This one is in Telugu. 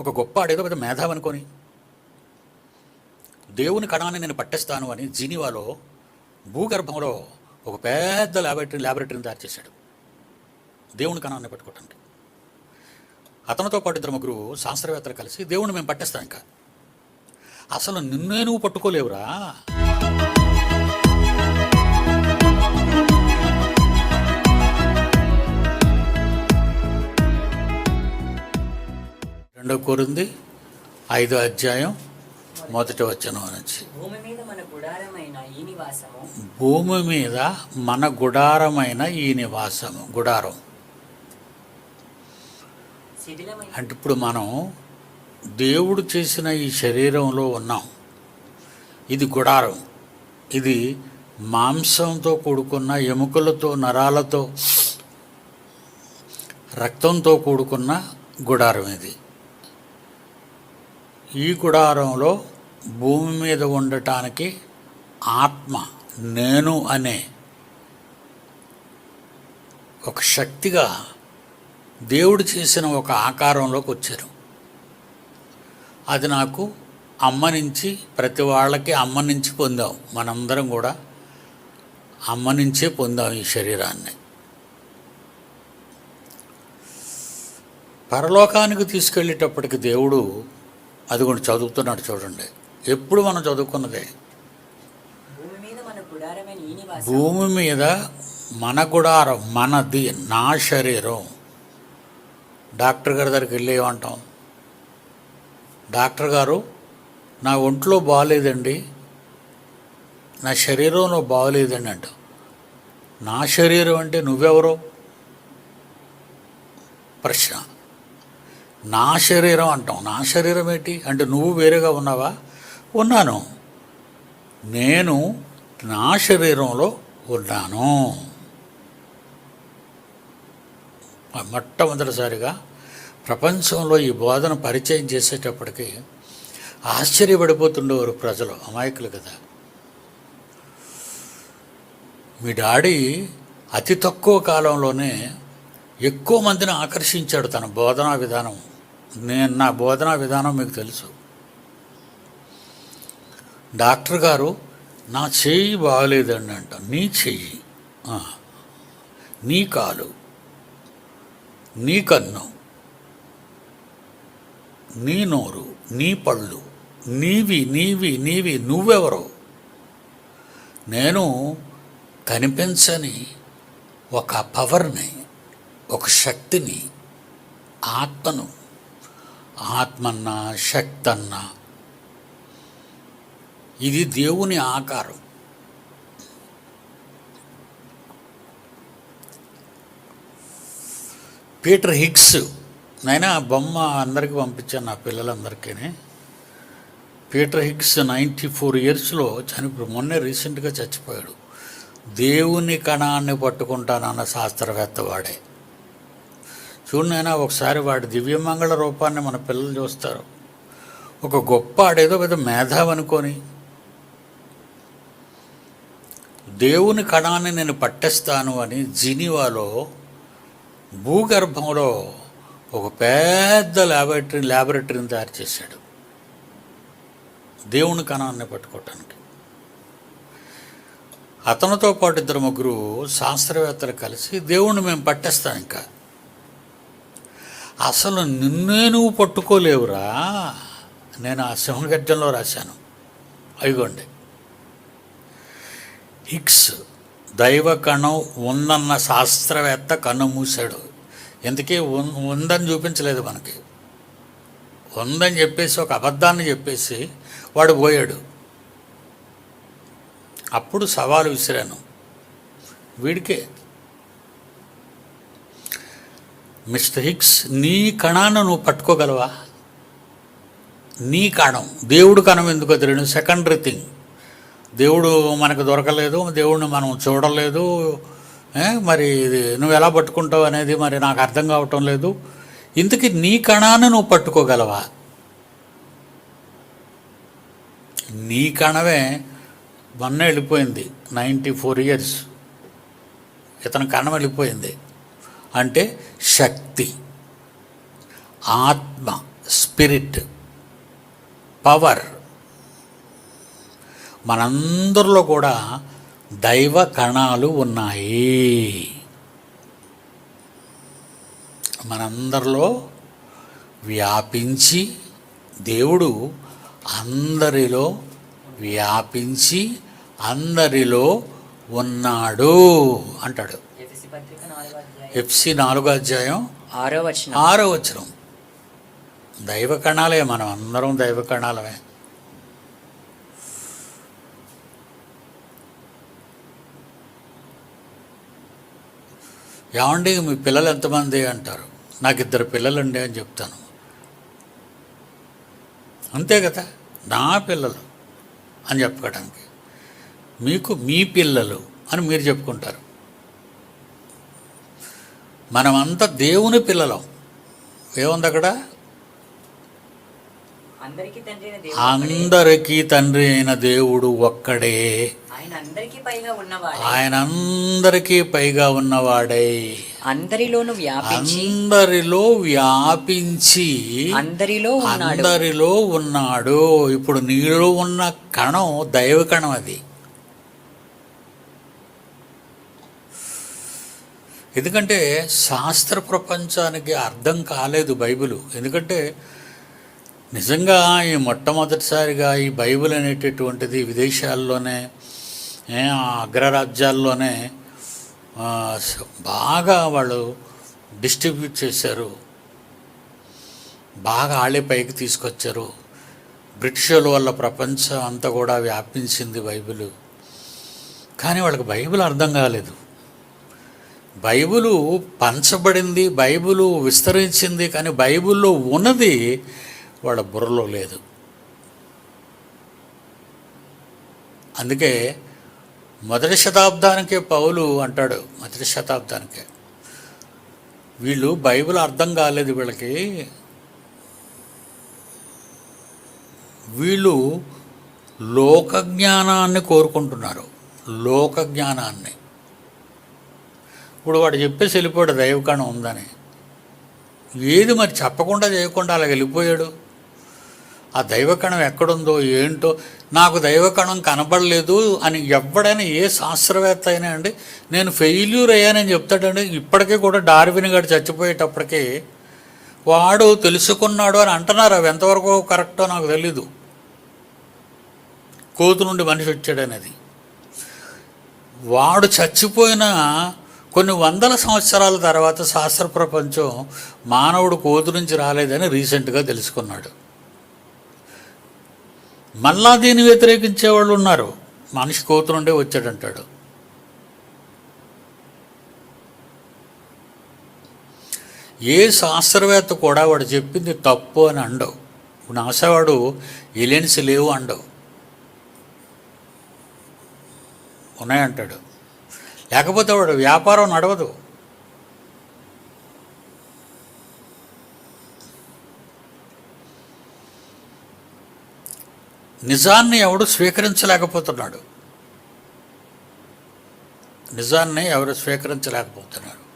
ఒక గొప్ప ఆడేదో పెద్ద మేధావి అనుకొని. దేవుని కణాన్ని నేను పట్టేస్తాను అని జీనివాలో భూగర్భంలో ఒక పెద్ద ల్యాబొరేటరీ ల్యాబొరేటరీని తయారు చేశాడు. దేవుని కణాన్ని పట్టుకోవటానికి. అతనితో పాటు ఇద్దరు ముగ్గురు శాస్త్రవేత్తలు కలిసి దేవుణ్ణి మేము పట్టేస్తాం ఇంకా. అసలు నిన్నే నువ్వు పట్టుకోలేవురా. రెండో కోరింది ఐదో అధ్యాయం మొదటి వచనం నుంచి. భూమి మీద మన గుడారమైన ఈ నివాసము. గుడారం. అంటే ఇప్పుడు మనం దేవుడు చేసిన ఈ శరీరంలో ఉన్నాం. ఇది గుడారం. ఇది మాంసంతో కూడుకున్న ఎముకలతో నరాలతో రక్తంతో కూడుకున్న గుడారం ఇది. ఈ గుడారంలో భూమి మీద ఉండటానికి ఆత్మ నేను అనే ఒక శక్తిగా దేవుడు చేసిన ఒక ఆకారంలోకి వచ్చారు. అది నాకు అమ్మ నుంచి ప్రతి వాళ్ళకి అమ్మ నుంచి పొందాం. మనందరం కూడా అమ్మ నుంచే పొందాం ఈ శరీరాన్ని. పరలోకానికి తీసుకెళ్ళేటప్పటికి దేవుడు అది కూడా చదువుతున్నాడు చూడండి. ఎప్పుడు మనం చదువుకున్నదే? భూమి మీద మన గుడారం మనది నా శరీరం. డాక్టర్ గారి దగ్గరికి వెళ్ళి ఏమంటాం? డాక్టర్ గారు నా ఒంట్లో బాగాలేదండి. నా శరీరంలో బాగలేదండి అంట. నా శరీరం అంటే నువ్వెవరో? ప్రశ్న. నా శరీరం అంటాం. నా శరీరం ఏంటి? అంటే నువ్వు వేరేగా ఉన్నావా? ఉన్నాను. నేను నా శరీరంలో ఉన్నాను. మొట్టమొదటిసారిగా ప్రపంచంలో ఈ బోధన పరిచయం చేసేటప్పటికి ఆశ్చర్యపడిపోతుండేవారు ప్రజలు అమాయకులు కదా. మీ డాడీ అతి తక్కువ కాలంలోనే ఎక్కువ మందిని ఆకర్షించాడు తన బోధనా విధానం. నేను నా బోధనా విధానం మీకు తెలుసు. డాక్టర్ గారు నా చెయ్యి బాగలేదండి అంట. నీ చెయ్యి. నీ కాలు. నీ కన్ను. నీ నోరు. నీ పళ్ళు. నీవి నీవి నీవి. నువ్వెవరు? నేను కనిపించని ఒక పవర్ని ఒక శక్తిని ఆత్మను ఆత్మన్న శక్తన్న. ఇది దేవుని ఆకారం. పీటర్ హిగ్స్ నైనా ఆ బొమ్మ అందరికీ పంపించాను నా పిల్లలందరికీ పీటర్ హిగ్స్ నైంటీ ఫోర్ ఇయర్స్లో చనిపో మొన్నే రీసెంట్గా చచ్చిపోయాడు. దేవుని కణాన్ని పట్టుకుంటానన్న శాస్త్రవేత్త వాడే. చూడనైనా ఒకసారి వాడి దివ్యమంగళ రూపాన్ని మన పిల్లలు చూస్తారు. ఒక గొప్ప ఆడేదో పెద్ద మేధావి అనుకొని. దేవుని కణాన్ని నేను పట్టేస్తాను అని జినివాలో భూగర్భంలో ఒక పెద్ద ల్యాబొరేటరీ ల్యాబొరేటరీని తయారు చేశాడు. దేవుని కణాన్ని పట్టుకోవటానికి. అతనితో పాటు ఇద్దరు ముగ్గురు శాస్త్రవేత్తలు కలిసి దేవుణ్ణి మేము పట్టేస్తాం ఇంకా. అసలు నిన్నే నువ్వు పట్టుకోలేవురా. నేను ఆ సింహగర్జంలో రాశాను. అయిగోండి. హిక్స్ దైవ కణం ఉందన్న శాస్త్రవేత్త కన్ను మూశాడు. ఎందుకే ఉందని చూపించలేదు మనకి. ఉందని చెప్పేసి ఒక అబద్ధాన్ని చెప్పేసి వాడు పోయాడు. అప్పుడు సవాలు విసిరాను. వీడికే మిస్టర్ హిక్స్ నీ కణాన్ని నువ్వు పట్టుకోగలవా? నీ కణం. దేవుడు కణం ఎందుకు తెలియదు. Secondary thing. దేవుడు మనకు దొరకలేదు దేవుడిని మనం చూడలేదు మరి ఇది నువ్వు ఎలా పట్టుకుంటావు అనేది మరి నాకు అర్థం కావటం లేదు. ఇంతకీ నీ కణాన్ని నువ్వు పట్టుకోగలవా? నీ కణమే మొన్న వెళ్ళిపోయింది నైంటీ ఫోర్ ఇయర్స్. ఇతని కణం వెళ్ళిపోయింది. అంటే శక్తి ఆత్మ స్పిరిట్ పవర్. మనందరిలో కూడా దైవ కణాలు ఉన్నాయి. మనందరిలో వ్యాపించి దేవుడు అందరిలో వ్యాపించి అందరిలో ఉన్నాడు అంటాడు. ఎఫెసీ నాలుగో అధ్యాయం ఎఫ్సి నాలుగో అధ్యాయం ఆరో వచనం. ఆరో వచనం. దైవ కణాలే మనం అందరం దైవ కణాలమే ఏమండి మీ పిల్లలు ఎంతమంది అంటారు? నాకు ఇద్దరు పిల్లలండి అని చెప్తాను. అంతే కదా? నా పిల్లలు అని చెప్పుకోవడానికి మీకు మీ పిల్లలు అని మీరు చెప్పుకుంటారు. మనమంతా దేవుని పిల్లలం. ఏముంది అక్కడ? అందరికీ తండ్రి అయిన దేవుడు ఒక్కడే. ఆయన అందరికీ పైగా ఉన్నవాడు. అందరిలోను అందరిలో వ్యాపించి. అందరిలో అందరిలో ఉన్నాడు. ఇప్పుడు నీలో ఉన్న కణం దైవ కణం అది. ఎందుకంటే శాస్త్ర ప్రపంచానికి అర్థం కాలేదు బైబిల్. ఎందుకంటే నిజంగా ఈ మొట్టమొదటిసారిగా ఈ బైబిల్ అనేటటువంటిది విదేశాల్లోనే అగ్రరాజ్యాల్లోనే బాగా వాళ్ళు డిస్ట్రిబ్యూట్ చేశారు. బాగా ఆళ్ళే పైకి తీసుకొచ్చారు. బ్రిటిషుల వల్ల ప్రపంచం అంతా కూడా వ్యాపించింది బైబిల్. కానీ వాళ్ళకి బైబిల్ అర్థం కాలేదు. బైబిలు పంచబడింది బైబిలు విస్తరించింది కానీ బైబిల్లో ఉన్నది వాళ్ళ బుర్రలో లేదు. అందుకే మొదటి శతాబ్దానికే పౌలు అంటాడు మొదటి శతాబ్దానికే. వీళ్ళు బైబిల్ అర్థం కాలేదు వీళ్ళకి. వీళ్ళు లోక జ్ఞానాన్ని కోరుకుంటున్నారు లోక జ్ఞానాన్ని ఇప్పుడు వాడు చెప్పేసి వెళ్ళిపోయాడు దైవకణం ఉందని. ఏది మరి చెప్పకుండా చేయకుండా అలా వెళ్ళిపోయాడు? ఆ దైవకణం ఎక్కడుందో ఏంటో నాకు దైవకణం కనబడలేదు అని ఎవడైనా ఏ శాస్త్రవేత్త అయినా అండి నేను ఫెయిల్యూర్ అయ్యానని చెప్తాడండి. ఇప్పటికీ కూడా డార్విన్ గారు చచ్చిపోయేటప్పటికీ వాడు తెలుసుకున్నాడు అని అంటున్నారు. అవి ఎంతవరకు కరెక్టో నాకు తెలీదు. కోతు నుండి మనిషి వచ్చాడనేది. వాడు చచ్చిపోయిన కొన్ని వందల సంవత్సరాల తర్వాత శాస్త్ర ప్రపంచం మానవుడు కోతు నుంచి రాలేదని రీసెంట్గా తెలుసుకున్నాడు. మళ్ళా దీన్ని వ్యతిరేకించే వాళ్ళు ఉన్నారు. మనిషి కోతు నుండే వచ్చాడంటాడు. ఏ శాస్త్రవేత్త కూడా వాడు చెప్పింది తప్పు అని అండవు. నాసావాడు ఎలియన్స్ లేవు అండవు. ఉన్నాయంటాడు. లేకపోతే వాడు వ్యాపారం నడవదు. నిజాన్ని ఎవడు స్వీకరించలేకపోతున్నాడు. నిజాన్ని ఎవరు స్వీకరించలేకపోతున్నారు?